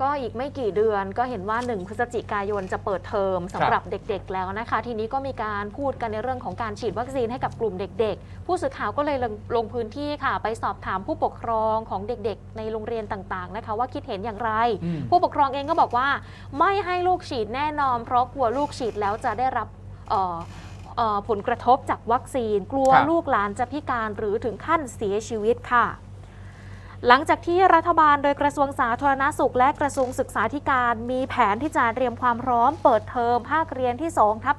ก็อีกไม่กี่เดือนก็เห็นว่า 1 พฤศจิกายนจะเปิดเทอมสำหรับเด็กๆแล้วนะคะ ทีนี้ก็มีการพูดกันในเรื่องของการฉีดวัคซีนให้กับกลุ่มเด็ก ๆ ผู้สื่อข่าวก็เลยลงลงพื้นที่ค่ะ ไปสอบถามผู้ปกครองของเด็กๆ ในโรงเรียนต่างๆนะคะ ว่าคิดเห็นอย่างไรอืมผู้ปกครองเองก็บอกว่า ไม่ให้ลูกฉีดแน่นอน เพราะกลัวลูกฉีดแล้วจะได้รับเอ่อเอ่อผลกระทบจากวัคซีน กลัวครับลูกหลานจะพิการหรือถึงขั้นเสียชีวิตค่ะ หลังจากที่รัฐบาลโดยกระทรวงสาธารณสุขและกระทรวงศึกษาธิการ มีแผนที่จะเตรียมความพร้อมเปิดเทอมภาคเรียนที่2ทับ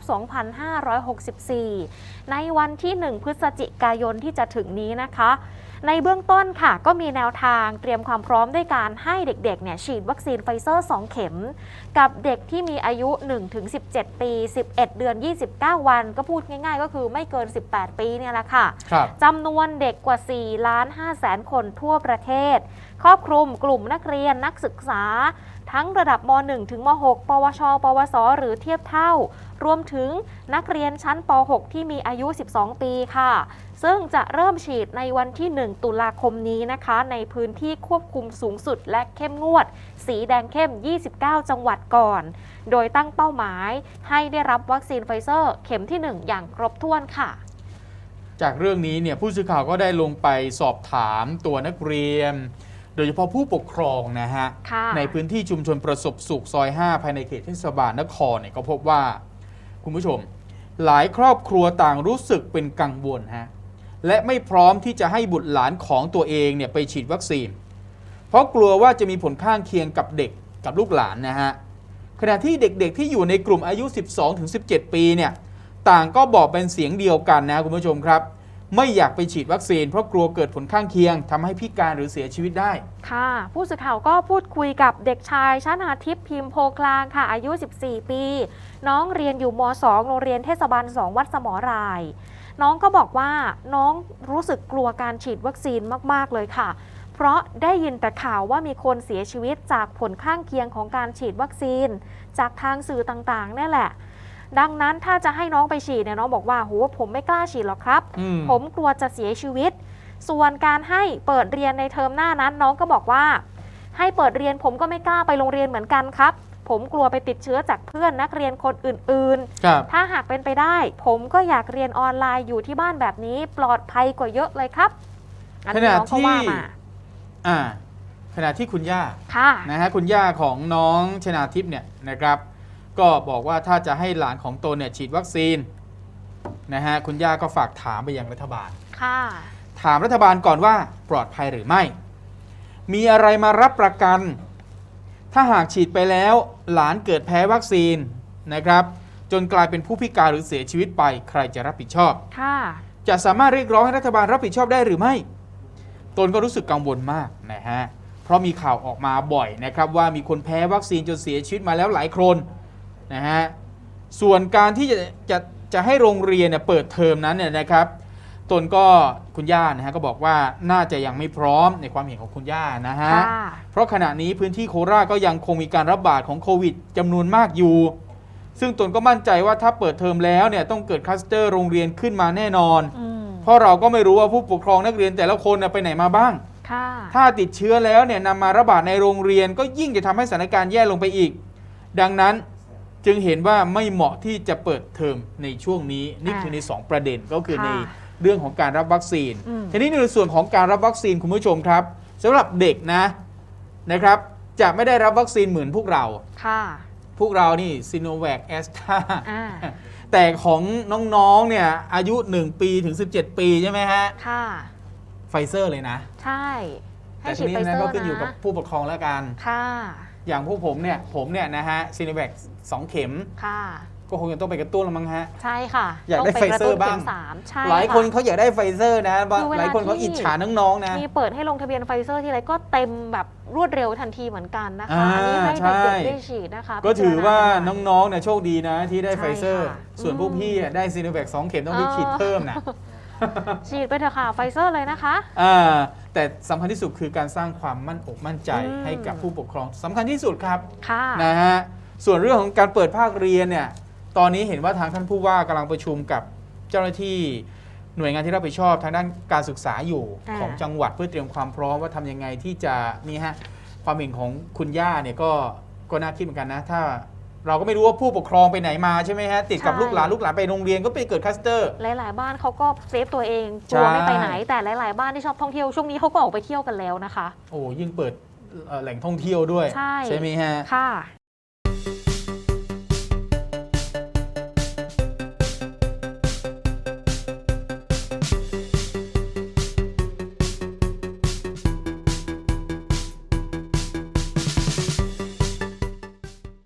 2564 ในวันที่ 1 พฤศจิกายนที่จะถึงนี้นะคะ ในเบื้องต้นค่ะก็มีแนวทางเตรียมความพร้อมด้วยการให้เด็กๆเนี่ยฉีดวัคซีนไฟเซอร์ 2 เข็ม กับเด็กที่มีอายุ 1-17 ปี 11 เดือน 29 วัน ก็พูดง่ายๆ ก็คือไม่เกิน 18 ปีเนี่ยแหละค่ะครับจำนวนเด็กกว่า 4 ล้าน5แสนคนทั่วประเทศ ครอบคลุมกลุ่มนักเรียนนักศึกษาทั้งระดับม .1 ถึงม .6 ปวช ปวส หรือเทียบเท่า รวมถึงนักเรียนชั้นป .6 ที่มีอายุ 12 ปีค่ะ ซึ่งจะเริ่มฉีดในวันที่ 1 ตุลาคมนี้นะคะ ในพื้นที่ควบคุมสูงสุดและเข้มงวด สีแดงเข้ม 29 จังหวัดก่อน โดยตั้งเป้าหมายให้ได้รับวัคซีนไฟเซอร์ เข็มที่ 1 อย่างครบถ้วนค่ะจากเรื่องนี้เนี่ยผู้สื่อข่าวก็ได้ลงไปสอบถามตัวนักเรียน โดยเฉพาะผู้ปกครองนะฮะ ค่ะในพื้นที่ชุมชนประสบสุขซอย 5 ภายในเขตเทศบาลนครเนี่ยก็พบว่า คุณผู้ชม หลายครอบครัวต่างรู้สึกเป็นกังวลฮะและไม่พร้อมที่จะให้บุตรหลานของตัวเองเนี่ยไปฉีดวัคซีน เพราะกลัวว่าจะมีผลข้างเคียงกับเด็กกับลูกหลานนะฮะขณะที่เด็กๆที่อยู่ในกลุ่มอายุ 12-17 ปีเนี่ยต่างก็บอกเป็นเสียงเดียวกันนะคุณผู้ชมครับ ไม่อยากไปฉีดวัคซีน เพราะกลัวเกิดผลข้างเคียงทำให้พิการหรือเสียชีวิตได้ ค่ะ ผู้สื่อข่าวก็พูดคุยกับเด็กชายชนาทิพย์พิมพ์โพกลางค่ะอายุ 14 ปี น้องเรียนอยู่ม 2 โรงเรียนเทศบาล 2 วัดสมอราย น้องก็บอกว่าน้องรู้สึกกลัวการฉีดวัคซีนมาก ๆ เลยค่ะ เพราะได้ยินแต่ข่าวว่ามีคนเสียชีวิตจากผลข้างเคียงของการฉีดวัคซีน จากทางสื่อต่างๆนี่แหละ ดังนั้นถ้าจะให้น้องไปฉีดเนี่ยน้องบอกว่าโหผมไม่กล้าฉีดหรอกครับ อืม ผมกลัวจะเสียชีวิต ส่วนการให้เปิดเรียนในเทอมหน้านั้นน้องก็บอกว่า ให้เปิดเรียนผมก็ไม่กล้าไปโรงเรียนเหมือนกันครับ ผมกลัวไปติดเชื้อจากเพื่อนนักเรียนคนอื่นครับๆถ้าหากเป็นไปได้ ผมก็อยากเรียนออนไลน์อยู่ที่บ้านแบบนี้ ปลอดภัยกว่าเยอะเลยครับอันนี้น้องเขาว่ามาอ่าขณะที่คุณย่าค่ะ นะฮะคุณย่าของน้องชนาทิพย์เนี่ยนะครับ ก็บอกว่าถ้าจะให้หลานของตนเนี่ยฉีดวัคซีนนะฮะคุณย่าก็ฝากถามไปยังรัฐบาล ค่ะ ถามรัฐบาลก่อนว่าปลอดภัยหรือไม่ มีอะไรมารับประกัน ถ้าหากฉีดไปแล้วหลานเกิดแพ้วัคซีนนะครับ จนกลายเป็นผู้พิการหรือเสียชีวิตไปใครจะรับผิดชอบ ค่ะ จะสามารถเรียกร้องให้รัฐบาลรับผิดชอบได้หรือไม่ ตนก็รู้สึกกังวลมากนะฮะเพราะมีข่าวออกมาบ่อยนะครับว่ามีคนแพ้วัคซีนจนเสียชีวิตมาแล้วหลายคน นะฮะส่วนการที่จะจะจะให้โรงเรียนเนี่ยเปิดเทอมนั้นเนี่ยนะครับตนก็คุณย่านะฮะก็บอกว่าน่าจะยังไม่พร้อมในความเห็นของคุณย่านะฮะค่ะเพราะขณะนี้พื้นที่โคราชก็ยังคงมีการระบาดของโควิดจำนวนมากอยู่ ซึ่งตนก็มั่นใจว่าถ้าเปิดเทอมแล้วเนี่ยต้องเกิดคลัสเตอร์โรงเรียนขึ้นมาแน่นอน อืมเพราะเราก็ไม่รู้ว่าผู้ปกครองนักเรียนแต่ละคนน่ะไปไหนมาบ้าง ค่ะถ้าติดเชื้อแล้วเนี่ยนำมาระบาดในโรงเรียนก็ยิ่งจะทำให้สถานการณ์แย่ลงไปอีก ดังนั้น จึงเห็นว่าไม่เหมาะที่จะเปิดเทอมในช่วงนี้นี่อ่าคือใน 2 ประเด็นก็คือค่ะในเรื่องของการรับวัคซีนอืมทีนี้ในส่วนของการรับวัคซีนคุณผู้ชมครับสำหรับเด็กนะนะครับ จะไม่ได้รับวัคซีนเหมือนพวกเราค่ะพวกเรานี่ซีโนแวคแอสตราอ่าแต่ของน้องๆเนี่ยอายุ 1 ปีถึง 17 ปีใช่ไหมฮะค่ะไฟเซอร์เลยนะ ใช่ให้แต่ทีฉีดนี้ไฟเซนะอก็ร์ขึ้นอยู่กับนะผู้ปกครองแล้วกันค่ะ อย่างพวกผมเนี่ยผมเนี่ยนะฮะซีโนแวคสองเข็มค่ะ ก็คงจะต้องไปกระตุ้นแล้วมั้งฮะ ใช่ค่ะอยากได้ต้ปกะตุ้นไฟเซอร์บ้างข็มสามใช่หลายคนค่ะเขาอยากได้ไฟเซอร์นะบางคือเวลาหลายคนเขาที่อิจฉาน้องๆนะมีเปิดให้ลงทะเบียนไฟเซอร์ที่ไรก็เต็มแบบรวดเร็วทันทีเหมือนกันนะคะอ่าอันนี้ให้ใช่เด็กๆได้ฉีดนะคะ ก็ถือว่าพิจรณกัหยน้องๆเนี่ยโชคดีนะที่ได้ใช่ไฟเซอร์ค่ะส่วนพวกอืมพี่อะได้ซีโนแวคสองเข็มต้องไปอ๋อฉีดเพิ่มนะฉีดไปเถอะค่ะไฟเซอร์เลยนะคะอ่า แต่สำคัญที่สุดคือการสร้างความมั่นอกมั่นใจอืม ให้กับผู้ปกครองสำคัญที่สุดครับค่ะ นะฮะส่วนเรื่องของการเปิดภาคเรียนเนี่ยตอนนี้เห็นว่าทางท่านผู้ว่ากำลังประชุมกับเจ้าหน้าที่หน่วยงานที่รับผิดชอบทางด้านการศึกษาอยู่อ่า ของจังหวัดเพื่อเตรียมความพร้อมว่าทำยังไงที่จะนี่ฮะความเห็นของคุณย่าเนี่ยก็ก็น่าคิดเหมือนกันนะ ถ้า เราก็ไม่รู้ว่าผู้ปกครองไปไหนมาใช่ไหมฮะติดกับใช่ ลูกหลานลูกหลานไปโรงเรียนก็ไปเกิดคลัสเตอร์ หลาย ๆ บ้านเขาก็เซฟตัวเองกลัวใช่ไม่ไปไหน แต่หลาย ๆ บ้านที่ชอบท่องเที่ยวช่วงนี้เขาก็ออกไปเที่ยวกันแล้วนะคะ โอ้ยิ่งเปิดเอ่อแหล่งท่องเที่ยวด้วยใช่ ไหมฮะ ค่ะ